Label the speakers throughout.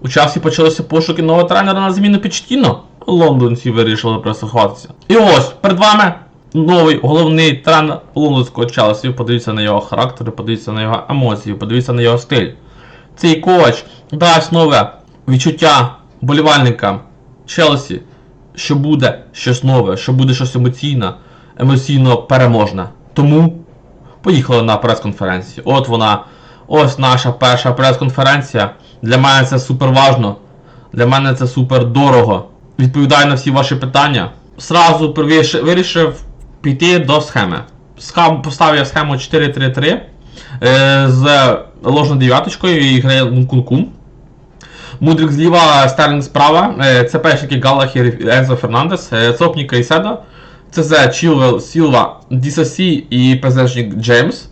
Speaker 1: У часі почалися пошуки нового тренера на зміну Пічтіно. Лондонці вирішили прислухатися. І ось перед вами новий головний тренер лондонського Челсі. Подивіться на його характер, подивіться на його емоції, подивіться на його стиль. Цей коч дасть нове відчуття болівальникам Челсі, що буде щось нове, що буде щось емоційне, емоційно переможне. Тому поїхали на прес-конференцію. От вона. Ось наша перша прес-конференція. Для мене це супер важно. Для мене це супер дорого. Відповідаю на всі ваші питання. Сразу вирішив, піти до схеми. Схем, поставив я схему 4-3-3 е, з ложною дев'яточкою і грає Нкунку. Мудрик зліва, Стерлінг справа. Е, це першики Галахер Ензо Фернандес. Е, Цопніка і Седо. ЦЗ Чілвел, Сілва, Дісасі і ПЗшник Джеймс.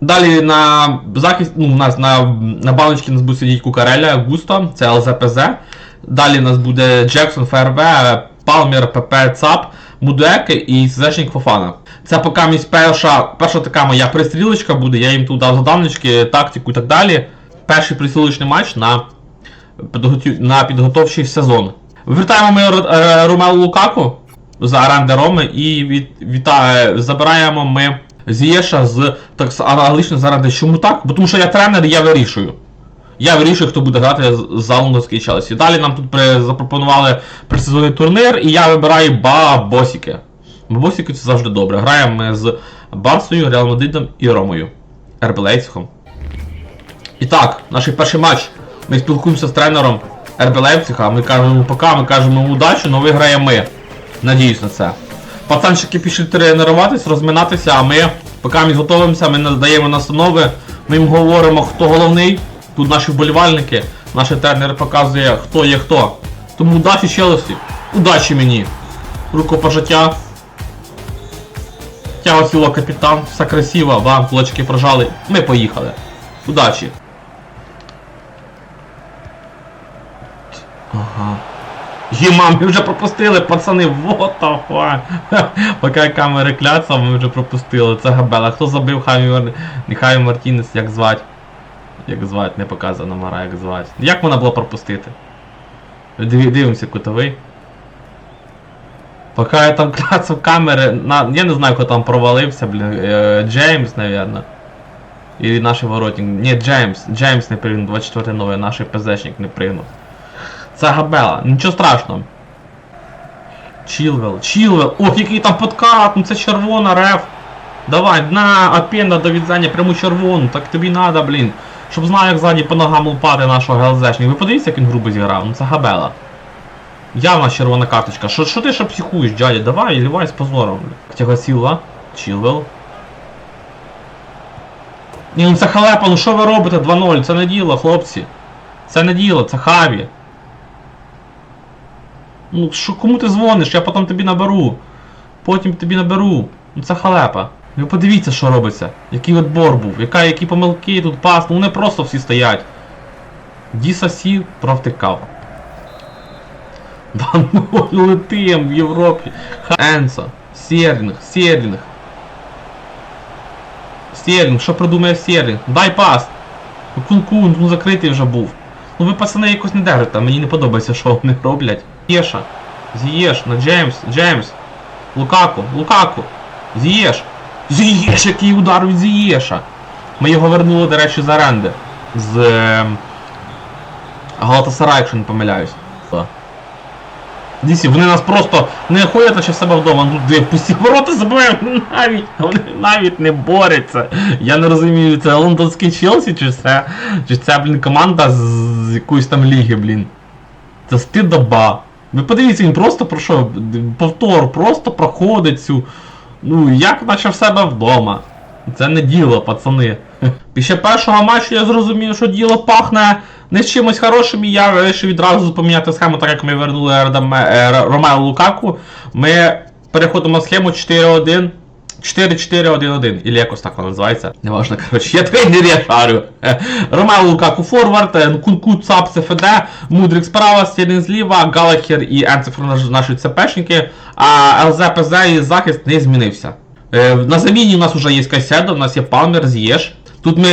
Speaker 1: Далі на захист, ну, у нас на, на баночці нас буде сидіти Кукареля, Густо, це ЛЗПЗ. Далі у нас буде Джексон, ФРВ, Палмер, ПП, ЦАП, Мудуеки і СЗшник Фофана. Це поки місь перша, перша така моя пристрілочка буде, я їм тут дав заданочки, тактику і так далі. Перший пристрілочний матч на, на підготовчий сезон. Вертаємо ми е, Ромелу Лукаку за оренди Роми і від, вітає, забираємо ми Зієша з так аналогічно заради чому так? Бо тому що я тренер, я вирішую. Я вирішую, хто буде грати за лондонський Челсі. Далі нам тут запропонували присезонний турнір, і я вибираю бабосіки. Бабосіки це завжди добре. Граємо ми з Барсою, Реал Мадридом і Ромою. РБ. І так, наш перший матч. Ми спілкуємося з тренером РБ ми кажемо пока, ми кажемо удачі, але виграємо ми. Надіюсь на це. Пацанчики пішли тренуватись, розминатися, а ми, поки ми готуємося, ми надаємо настанови, ми їм говоримо, хто головний. Тут наші вболівальники, наш тренер показує, хто є хто. Тому удачі Челсі, удачі мені. Рукопожаття. Тяго сіло капітан, все красиво, вам кулачки прожали. Ми поїхали. Удачі. Ага. Єма, ми вже пропустили, пацани, the fuck. Поки камери кляться, ми вже пропустили. Це габела. Хто забив Хаві. Хаві Мартінес, як звать? Як звать, не показано Мара, як звать. Як вона була пропустити? Диві- Дивимося кутовий. Поки я там кляцав камери, на... я не знаю, хто там провалився, блін. Е, Джеймс, навірно. І наш воротник. Ні, Джеймс. Джеймс не пригнув, 24 новий, наш ПЗшник не пригнув. Це габела, нічого страшного. Чілвел, Чілвел, ох, який там подкат, ну це червона реф. Давай, на, апенда до відзання, пряму червону, так тобі надо, блін. Щоб знав, як ззаді по ногам лупати нашого ГЛЗшника. Ви подивіться, як він грубо зіграв, ну це габела. Явна червона карточка. Що, що ти ще психуєш, дядя? Давай, лівай з позором. блін. Тяга сіла, Чілвел. Ні, ну це халепа, ну що ви робите 2-0? Це не діло, хлопці. Це не діло, це хаві. Ну, що, кому ти дзвониш? Я потім тобі наберу. Потім тобі наберу. Ну це халепа. Ви подивіться, що робиться. Який отбор був, яка, які помилки тут пас, ну вони просто всі стоять. Діса Сі провтикав. Да ну летим в Європі. Енсо, Сєрлінг, Сєрлінг. Сєрлінг, що придумає Сєрлінг? Дай пас! Кун-кун, ну закритий вже був. Ну ви пацани якось не держите, мені не подобається, що вони роблять. Зієша. Зієш, на Джеймс, Джеймс. Лукаку, Лукаку. Зієш. Зієш, який удар від Зієша. Ми його вернули, до речі, з оренди. З ем, Галатасарай, якщо не помиляюсь. Дісі, вони нас просто не ходять наче в себе вдома, ну пусті ворота забивають, ну, навіть, вони навіть не борються. Я не розумію, це лондонський Челсі, чи це, чи це, блін, команда з якоїсь там ліги, блін. Це стидоба. Ви подивіться, він просто пройшов повтор, просто проходить цю. Ну, як наче в себе вдома. Це не діло, пацани. Після першого матчу я зрозумів, що діло пахне не з чимось хорошим, і я вирішив відразу поміняти схему, так як ми вернули е, Ромео Лукаку. Ми переходимо на схему 4-1. 4-4-1-1, і якось так вона називається. Неважно, коротше, я тренер, я шарю. Е, Ромео Лукаку форвард, е, Нкунку Цап ЦФД, Мудрик справа, Стілін зліва, Галахер і Енцефр наш- наші ЦПшники, а ЛЗ, ПЗ і захист не змінився. Е, На заміні у нас вже є Кайседо, у нас є Палмер, З'єш. Тут ми,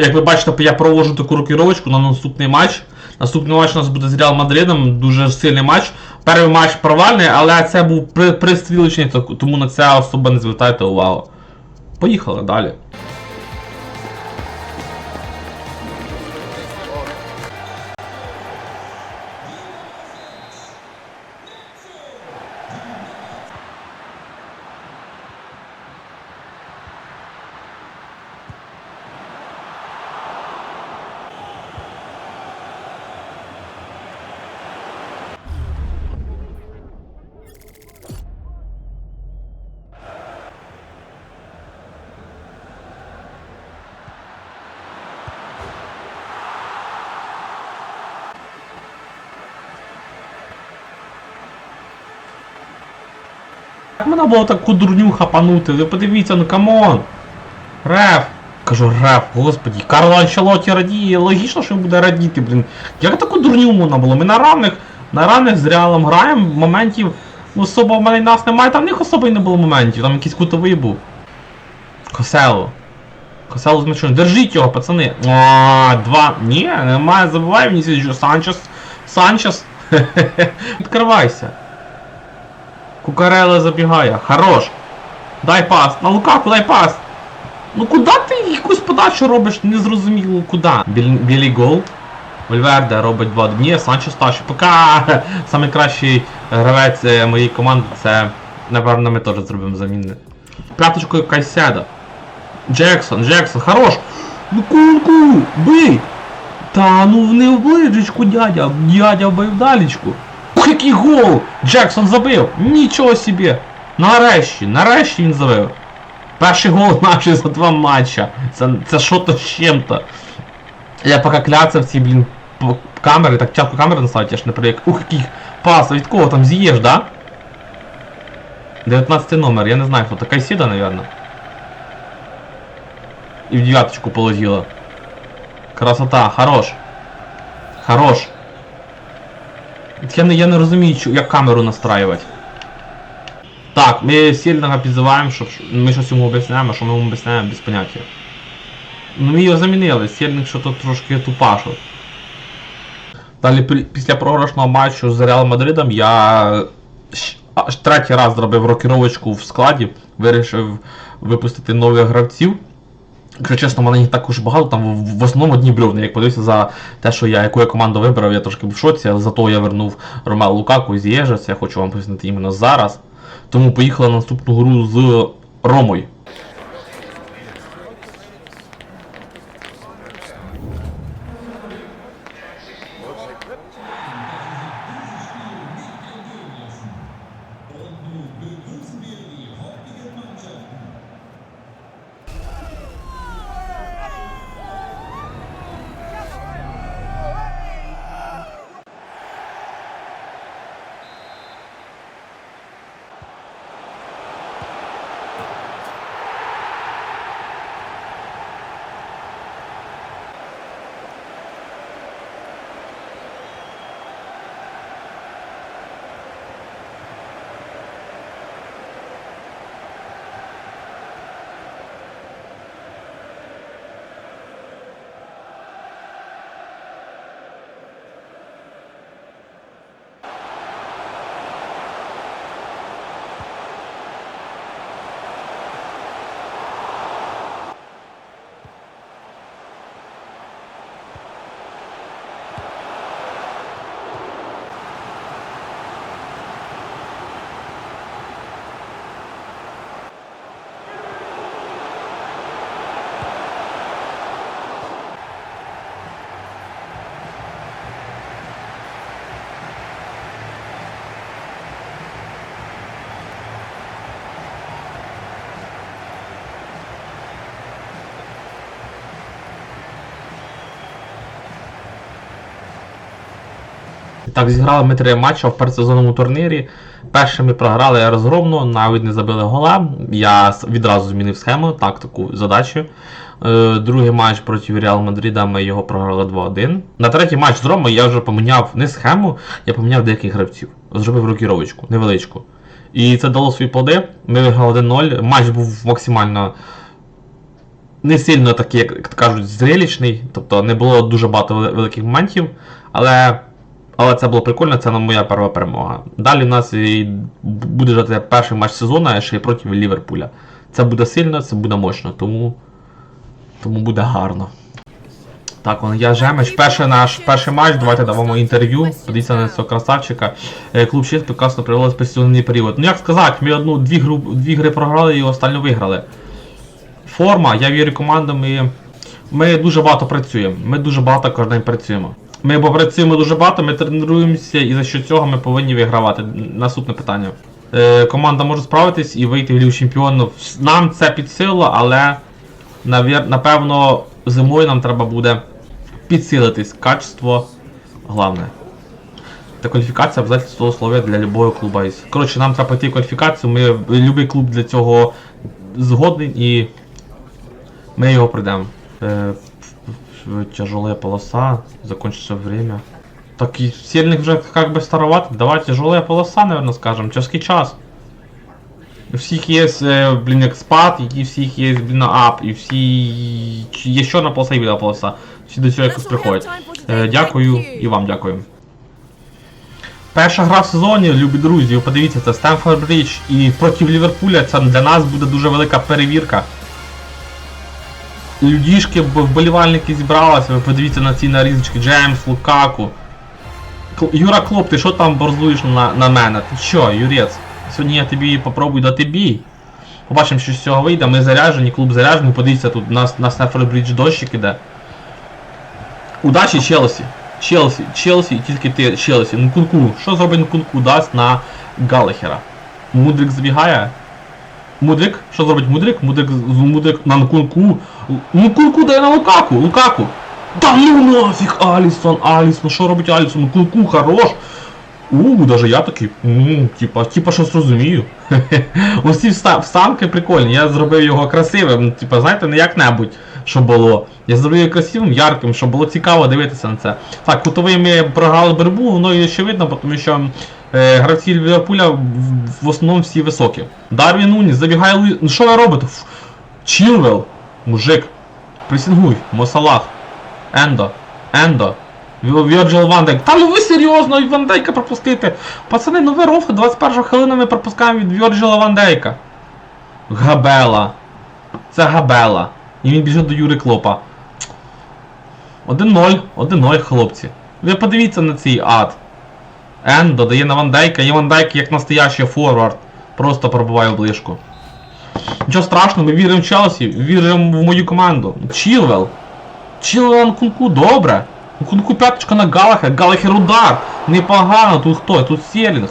Speaker 1: як ви бачите, я проводжу таку рокіровочку на наступний матч. Наступний матч у нас буде з Реал Мадридом, дуже сильний матч. Перший матч провальний, але це був при, пристрілочний, тому на це особо не звертайте увагу. Поїхали далі. Як мене було таку дурню хапанути? Ви подивіться, ну камон! Реф! Кажу, реф, господі, Карло Анчелоті радіє, логічно, що він буде радіти, блін. Як таку дурню можна було? Ми на равних, на равних з реалом граємо, моментів ну, особо в мене нас немає, там в них особо й не було моментів, там якийсь кутовий був. Косело. Косело з м'ячом. Держіть його, пацани. А, два. Ні, немає, забувай мені. Санчес. Санчес. Відкривайся. Кукарела забігає. Хорош. Дай пас. На Лукаку дай пас. Ну куди ти якусь подачу робиш? Не зрозуміло куди. Біль, білий гол. Вольверде робить 2 Ні, Санчес старший. Пока самий кращий гравець е, моєї команди це, напевно, ми теж зробимо заміни. П'яточкою Кайседа. Джексон, Джексон, хорош! Ну кунку! Бий! Та ну не в ближечку, дядя, дядя вбив далечку. Ух, який гол! Джексон забив! Нічого собі! Нарешті, нарешті він забив. Перший гол наш за два матча. Це, це що то з чим-то. Я поки кляцав в ці, блін, п- камери, так тяжко камери наставити, я ж не привик. Ух, який пас, а від кого там з'їєш, да? 19 номер, я не знаю хто, така сіда, наверное. И в девяточку положила. Красота, хорош. Хорош. Я не, я не розумію, як камеру настраювати. Так, ми сильного підзиваємо, щоб ми щось йому об'ясняємо, що ми йому об'ясняємо без поняття. Ну ми його замінили, сильник що то трошки тупашу. Далі після програшного матчу з Реал Мадридом я аж третій раз зробив рокіровочку в складі, вирішив випустити нових гравців. Якщо чесно, в мене їх також багато, там в, основному одні бревни. Як подивився за те, що я яку я команду вибрав, я трошки був в шоці, але зато я вернув Ромео Лукаку з Єжес, я хочу вам пояснити іменно зараз. Тому поїхали на наступну гру з Ромою. Так, зіграли ми три матчі в передсезонному турнірі. Перший ми програли розгромно, навіть не забили гола. Я відразу змінив схему, тактику, задачу. Е, Другий матч проти Реал Мадрида ми його програли 2-1. На третій матч з Ромою я вже поміняв не схему, я поміняв деяких гравців. Зробив рокіровочку, невеличку. І це дало свої плоди. Ми виграли 1-0. Матч був максимально не сильно такий, як кажуть, зрелищний, тобто не було дуже багато великих моментів, але, але це було прикольно, це моя перша перемога. Далі в нас і буде жити перший матч сезону, а ще й проти Ліверпуля. Це буде сильно, це буде мощно, тому, тому буде гарно. Так, он я Жемич, перший наш перший матч, давайте дамо інтерв'ю. Подивіться на цього красавчика. Е, Клуб 6 прекрасно провели спецсезонний період. Ну як сказати, ми одну дві, гру, дві гри програли і останню виграли. Форма, я вірю командам, ми, ми дуже багато працюємо. Ми дуже багато кожен день працюємо. Ми бо працюємо дуже багато, ми тренуємося і за що цього ми повинні вигравати. Наступне питання. Е, команда може справитись і вийти в Лігу Чемпіонів. Нам це під силу, але навір, напевно зимою нам треба буде підсилитись. Качество головне. Та кваліфікація обов'язково условия для любого клубу. Коротше, нам треба пройти кваліфікацію, ми будь-який клуб для цього згодний і ми його пройдемо. Е, тяжелая полоса, закончится время. Так и сильных уже как бы старовато. Давай тяжелая полоса, наверное, скажем. Чаский час. У всіх є, е, блін, як спад, і у всіх є, блін, ап, і всі... Є ще одна полоса і біла полоса. Всі до цього якось приходять. Дякую і вам дякую. Перша гра в сезоні, любі друзі, подивіться, це Стемфорд Брідж і проти Ліверпуля це для нас буде дуже велика перевірка. Людішки, б- вболівальники зібралися, ви подивіться на ці нарізочки, Джеймс, Лукаку. Юра Клоп, ти що там борзуєш на, на мене? Ти що, Юрець? Сьогодні я тобі попробую дати бій. Побачимо, що з цього вийде. Ми заряджені, клуб заряджений. Подивіться, тут на, на Стефорд Брідж дощик іде. Удачі Челсі. Челсі, Челсі, тільки ти Челсі. Нкунку. Що зробить Нкунку? Дасть на Галахера. Мудрик забігає. Мудрик? Що зробить Мудрик? Мудрик, Мудрик на Нкунку. Нкунку дає на Лукаку. Лукаку. Да ну нафіг, Алісон, Алісон, що робить Алісон? Нкунку хорош. У, даже я такий, ну, типа, типа щось розумію. Ось ці вста- вставки прикольні, я зробив його красивим, типа, знаєте, не як-небудь, що було. Я зробив його красивим, ярким, щоб було цікаво дивитися на це. Так, кутовий ми програли боротьбу, воно і очевидно, тому що гравці Ліверпуля в, основному всі високі. Дарвін Нуніс, забігає Луї... Ну що ви робите? Чілвел, мужик, присінгуй, Мосалах, Ендо, Ендо, Вірджил Вандейк. Та ну ви серйозно і Ван пропустите. Пацани, ну ви ровка, 21 хвилина ми пропускаємо від Вірджила Ван Дейка. Габела. Це Габела. І він біжить до Юри Клопа. 1-0, 1-0, хлопці. Ви подивіться на цей ад. Ендо дає на Ван Дейка, і Ван Дейк як настоящий форвард. Просто пробиває в ближку. Нічого страшного, ми віримо в Челсі, віримо в мою команду. Чілвел. Чілвел Кунку, добре. Кунку п'яточка на Галахер, Галахер удар. Непогано, тут хто? Тут Селінг.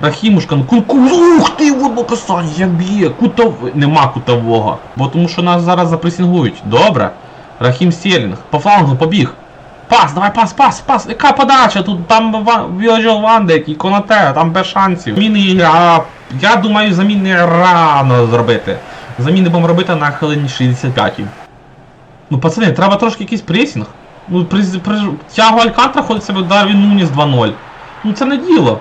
Speaker 1: Рахімушка, Кунку, ух ти, водно касання, як б'є, кутов... Нема кутового. Бо тому що нас зараз запресінгують. Добре. Рахім Селінг, по флангу побіг. Пас, давай пас, пас, пас. Яка подача? Тут там Віоджел Вандек і Конате, там без шансів. Заміни, а, я думаю, заміни рано зробити. Заміни будемо робити на хвилині 65. Ну, пацани, треба трошки якийсь пресінг. Ну, при, при, Тяго Алькантра ходить себе Дарвін Нуніс 2-0. Ну це не діло.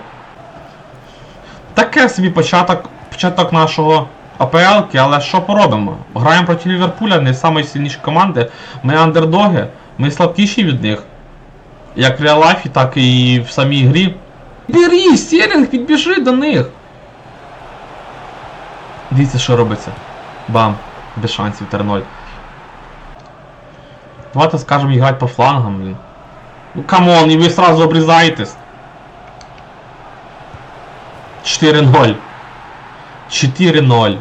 Speaker 1: Таке собі початок, початок нашого АПЛ, але що поробимо? Граємо проти Ліверпуля, не найсильніші команди. Ми андердоги, ми слабкіші від них. Як в реалайфі, так і в самій грі. Бери, Сєрінг, підбіжи до них. Дивіться, що робиться. Бам, без шансів 3-0. Давайте скажемо грати по флангам, блін. Ну камон, і ви сразу обрізаєтесь. 4-0. 4-0.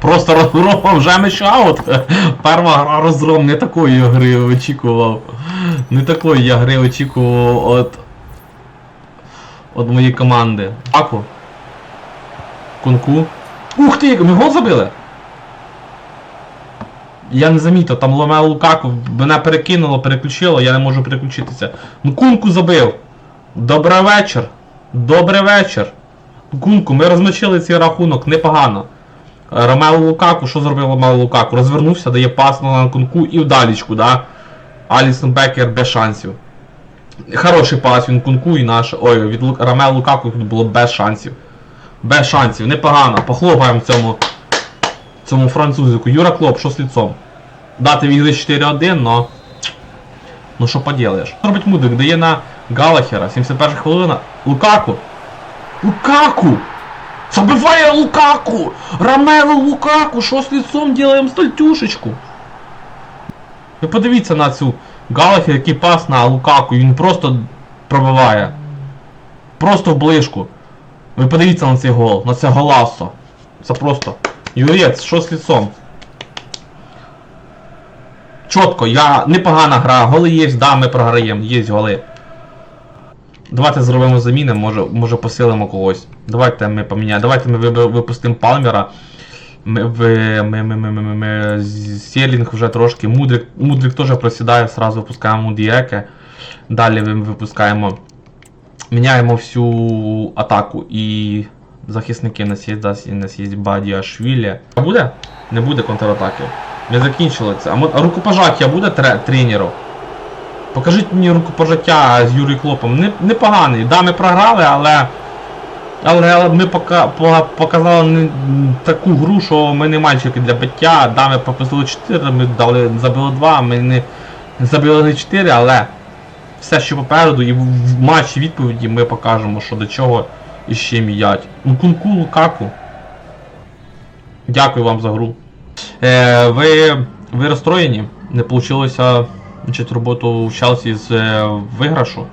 Speaker 1: Просто розгромом вже мечаут. Перша гра розгром, не такої гри очікував. Не такої я гри очікував от. От моєї команди. Аку. Кунку. Ух ти, ми гол забили! Я не замітив, там Ломео Лукаку мене перекинуло, переключило, я не можу переключитися. Ну кунку забив. Добрий вечір. Добрий вечір. Кунку, ми розмочили цей рахунок непогано. Е, Ромео Лукаку, що зробив Ромео Лукаку? Розвернувся, дає пас на кунку і вдалічку, да? Алісон Бекер без шансів. Хороший пас він кунку і наш. Ой, від Лу... Лукаку тут було без шансів. Без шансів, непогано. Похлопаємо цьому цьому французику. Юра Клоп, що з лицом? дати відігри 4-1, но. Ну що поділаєш? Робить Мудрик? Дає на Галахера, 71 хвилина. Лукаку! Лукаку! Забиває Лукаку! Ромело Лукаку! Що з лицом делаем стальтюшечку? Ви подивіться на цю Галахер, який пас на Лукаку, він просто пробиває. Просто в ближку. Ви подивіться на цей гол, на це голасо. Це просто. Юрець, що з лицом? Чітко, я непогана гра, голи є, да, ми програємо, є голи. Давайте зробимо заміни, може, може посилимо когось. Давайте ми поміняємо. Давайте ми випустимо Палмера. Ми, ми, ми, ми, ми, ми, Сєлінг вже трошки. Мудрик, Мудрик теж просідає, сразу випускаємо Дієке. Далі ми випускаємо. Міняємо всю атаку і захисники да, у нас є Бадіашвілі. А буде? Не буде контратаків. Ми закінчили це. А, а рукопожаття буде тре- тренеру? Покажіть мені рукопожаття з Юрій Клопом. Не, непоганий. Да, ми програли, але. Але ми пока, пока- показали таку гру, що ми не мальчики для биття. Да, ми пропустили 4, ми дали, забили 2, ми не забили не 4, але все, що попереду, і в, матчі відповіді ми покажемо, що до чого і ще. Ну, кунку Лукаку. Дякую вам за гру. Е, ви, ви розстроєні? Не вийшло значить, роботу в Челсі з е, виграшу?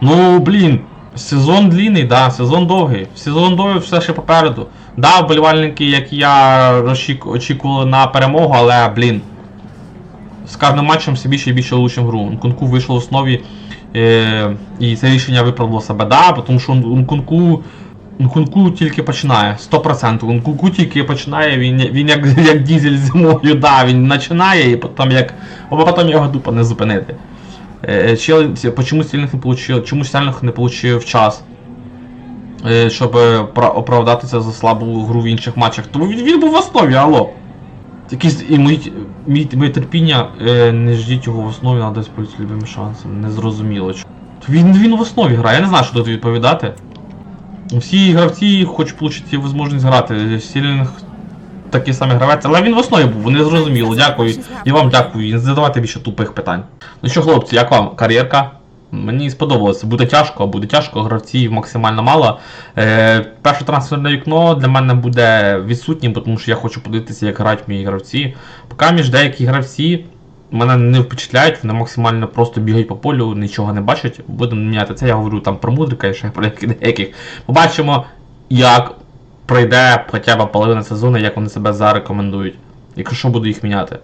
Speaker 1: Ну, блін, сезон длинний, да, сезон довгий. Сезон довгий все ще попереду. Да, вболівальники, як я, очікували на перемогу, але, блін. З кожним матчем все більше і більше влучив гру. Нкунку вийшло в основі, е, і це рішення виправдало себе, да, тому що Нкунку. Нкунку тільки починає, 100%. Нкунку тільки починає, він, він як, як дізель зимою, да, він починає і потім як. Або потім його дупа не зупинити. Е, Чел, чому Стерлінг не получив, чому Стерлінг не получив час, е, щоб е, оправдатися за слабу гру в інших матчах. Тому він, він був в основі, алло. Якісь і мої, мій, моє терпіння, е, не ждіть його в основі, треба десь полюс любими шансами. Незрозуміло. Він, він в основі грає, я не знаю, що тут відповідати. Всі гравці хочуть отримати можливість грати. Стерлінг такий самий гравець, але він в основі був, не зрозуміло. Дякую. І вам дякую. І не задавайте більше тупих питань. Ну що, хлопці, як вам кар'єрка? Мені сподобалося. Буде тяжко, буде тяжко, гравців максимально мало. Е, перше трансферне вікно для мене буде відсутнім, тому що я хочу подивитися, як грають мої гравці. Поки між деякі гравці мене не впечатляють, вони максимально просто бігають по полю, нічого не бачать. Будемо міняти це. Я говорю там про мудрика і ще про деяких. Побачимо, як пройде хоча б половина сезону, як вони себе зарекомендують. Якщо що буду їх міняти.